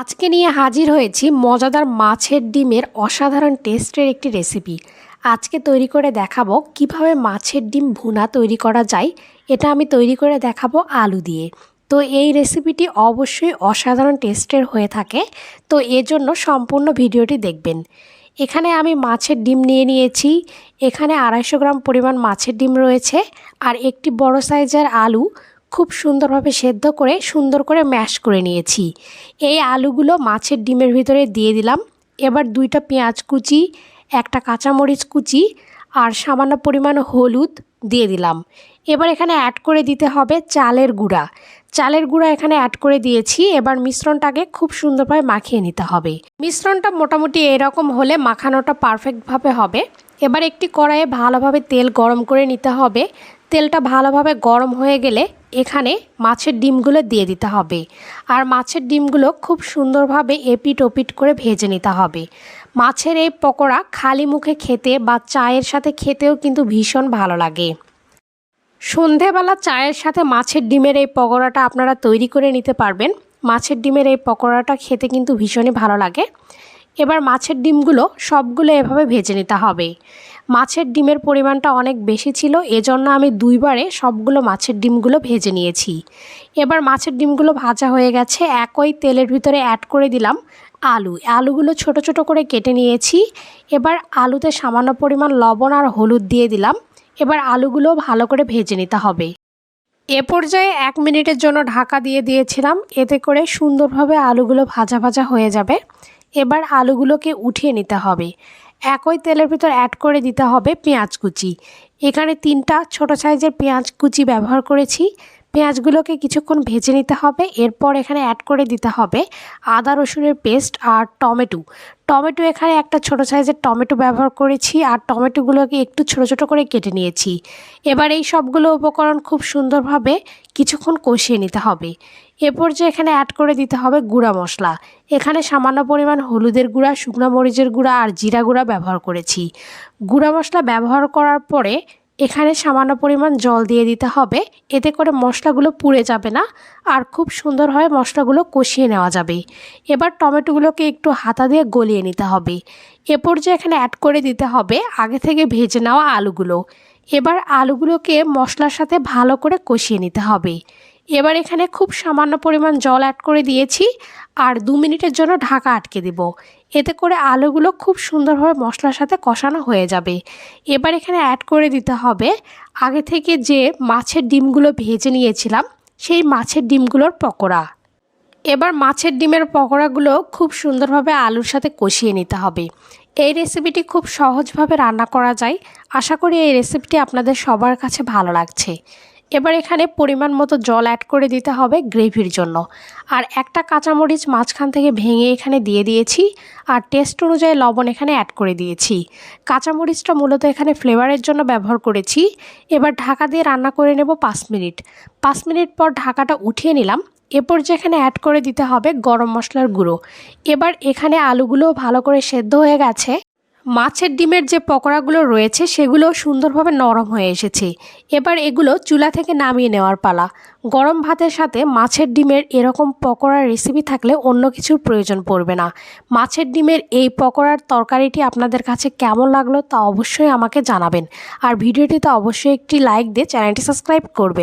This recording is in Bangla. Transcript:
আজকে নিয়ে হাজির হয়েছি মজাদার মাছের ডিমের অসাধারণ টেস্টের একটি রেসিপি। আজকে তৈরি করে দেখাবো কীভাবে মাছের ডিম ভুনা তৈরি করা যায়। এটা আমি তৈরি করে দেখাবো আলু দিয়ে। তো এই রেসিপিটি অবশ্যই অসাধারণ টেস্টের হয়ে থাকে। তো এজন্য সম্পূর্ণ ভিডিওটি দেখবেন। এখানে আমি মাছের ডিম নিয়ে নিয়েছি। এখানে আড়াইশো গ্রাম পরিমাণ মাছের ডিম রয়েছে। আর একটি বড় সাইজের আলু খুব সুন্দরভাবে সেদ্ধ করে সুন্দর করে ম্যাশ করে নিয়েছি। এই আলুগুলো মাছের ডিমের ভিতরে দিয়ে দিলাম। এবার দুইটা পেঁয়াজ কুচি, একটা কাঁচামরিচ কুচি আর সামান্য পরিমাণ হলুদ দিয়ে দিলাম। এবার এখানে অ্যাড করে দিতে হবে চালের গুঁড়া। চালের গুঁড়া এখানে অ্যাড করে দিয়েছি। এবার মিশ্রণটাকে খুব সুন্দরভাবে মাখিয়ে নিতে হবে। মিশ্রণটা মোটামুটি এরকম হলে মাখানোটা পারফেক্টভাবে হবে। এবার একটি কড়াইয়ে ভালোভাবে তেল গরম করে নিতে হবে। তেলটা ভালোভাবে গরম হয়ে গেলে এখানে মাছের ডিমগুলো দিয়ে দিতে হবে। আর মাছের ডিমগুলো খুব সুন্দরভাবে এপিট ওপিট করে ভেজে নিতে হবে। মাছের এই পকোড়া খালি মুখে খেতে বা চায়ের সাথে খেতেও কিন্তু ভীষণ ভালো লাগে। সন্ধেবেলা চায়ের সাথে মাছের ডিমের এই পকোড়াটা আপনারা তৈরি করে নিতে পারবেন। মাছের ডিমের এই পকোড়াটা খেতে কিন্তু ভীষণই ভালো লাগে। এবার মাছের ডিমগুলো সবগুলো এভাবে ভেজে নিতে হবে। মাছের ডিমের পরিমাণটা অনেক বেশি ছিল, এজন্য আমি দুইবারে সবগুলো মাছের ডিমগুলো ভেজে নিয়েছি। এবার মাছের ডিমগুলো ভাজা হয়ে গেছে, একই তেলের ভিতরে অ্যাড করে দিলাম আলু। আলুগুলো ছোট ছোট করে কেটে নিয়েছি, এবার আলুতে সামান্য পরিমাণ লবণ আর হলুদ দিয়ে দিলাম, এবার আলুগুলো ভালো করে ভেজে নিতে হবে। এ পর্যায়ে এক মিনিটের জন্য ঢাকা দিয়ে দিয়েছিলাম, এতে করে সুন্দরভাবে আলুগুলো ভাজা ভাজা হয়ে যাবে। এবার আলুগুলোকে উঠিয়ে নিতে হবে। একই তেলের ভিতর অ্যাড করে দিতে হবে পেঁয়াজ কুচি। এখানে তিনটা ছোট সাইজের পেঁয়াজ কুচি ব্যবহার করেছি। পেঁয়াজগুলোকে কিছুক্ষণ ভেজে নিতে হবে, এরপর এখানে অ্যাড করে দিতে হবে আদা, রসুনের পেস্ট আর টমেটো। টমেটো এখানে একটা ছোট সাইজের টমেটো ব্যবহার করেছি আর টমেটোগুলোকে একটু ছোট ছোট করে কেটে নিয়েছি। এবার এই সবগুলো উপকরণ খুব সুন্দরভাবে কিছুক্ষণ কষিয়ে নিতে হবে। এরপর যে এখানে অ্যাড করে দিতে হবে গুঁড়া মশলা। এখানে সামান্য পরিমাণ হলুদের গুঁড়া, শুকনো মরিচের গুঁড়া আর জিরা গুঁড়া ব্যবহার করেছি। গুঁড়া মশলা ব্যবহার করার পরে এখানে সামান্য পরিমাণ জল দিয়ে দিতে হবে। এতে করে মশলাগুলো পুড়ে যাবে না আর খুব সুন্দরভাবে মশলাগুলো কষিয়ে নেওয়া যাবে। এবার টমেটোগুলোকে একটু হাতা দিয়ে গলিয়ে নিতে হবে। এ পর্যায়ে এখানে অ্যাড করে দিতে হবে আগে থেকে ভেজে নেওয়া আলুগুলো। এবার আলুগুলোকে মশলার সাথে ভালো করে কষিয়ে নিতে হবে। এবার এখানে খুব সামান্য পরিমাণ জল অ্যাড করে দিয়েছি। আর দু মিনিটের জন্য ঢাকা আটকে দেব। এতে করে আলুগুলো খুব সুন্দরভাবে মশলার সাথে কষানো হয়ে যাবে। এবার এখানে অ্যাড করে দিতে হবে আগে থেকে যে মাছের ডিমগুলো ভেজে নিয়েছিলাম, সেই মাছের ডিমগুলোর পকোড়া। এবার মাছের ডিমের পকোড়াগুলো খুব সুন্দরভাবে আলুর সাথে কষিয়ে নিতে হবে। এই রেসিপিটি খুব সহজভাবে রান্না করা যায়। আশা করি এই রেসিপিটি আপনাদের সবার কাছে ভালো লাগছে। এবার এখানে পরিমাণ মতো জল অ্যাড করে দিতে হবে গ্রেভির জন্য। আর একটা কাঁচামরিচ মাঝখান থেকে ভেঙে এখানে দিয়ে দিয়েছি, আর টেস্ট অনুযায়ী লবণ এখানে অ্যাড করে দিয়েছি। কাঁচামরিচটা মূলত এখানে ফ্লেভারের জন্য ব্যবহার করেছি। এবার ঢাকা দিয়ে রান্না করে নেব পাঁচ মিনিট। পাঁচ মিনিট পর ঢাকাটা উঠিয়ে নিলাম। এরপর যেখানে অ্যাড করে দিতে হবে গরম মশলার গুঁড়ো। এবার এখানে আলুগুলো ভালো করে সেদ্ধ হয়ে গেছে। মাছের ডিমের যে পকোড়াগুলো রয়েছে, সেগুলো সুন্দরভাবে নরম হয়ে এসেছে। এবার এগুলো চুলা থেকে নামিয়ে নেওয়ার পালা। গরম ভাতের সাথে মাছের ডিমের এরকম পকোড়ার রেসিপি থাকলে অন্য কিছুর প্রয়োজন পড়বে না। মাছের ডিমের এই পকোড়ার তরকারিটি আপনাদের কাছে কেমন লাগল তা অবশ্যই আমাকে জানাবেন। আর ভিডিওটিতে অবশ্যই একটি লাইক দিয়ে চ্যানেলটি সাবস্ক্রাইব করবেন।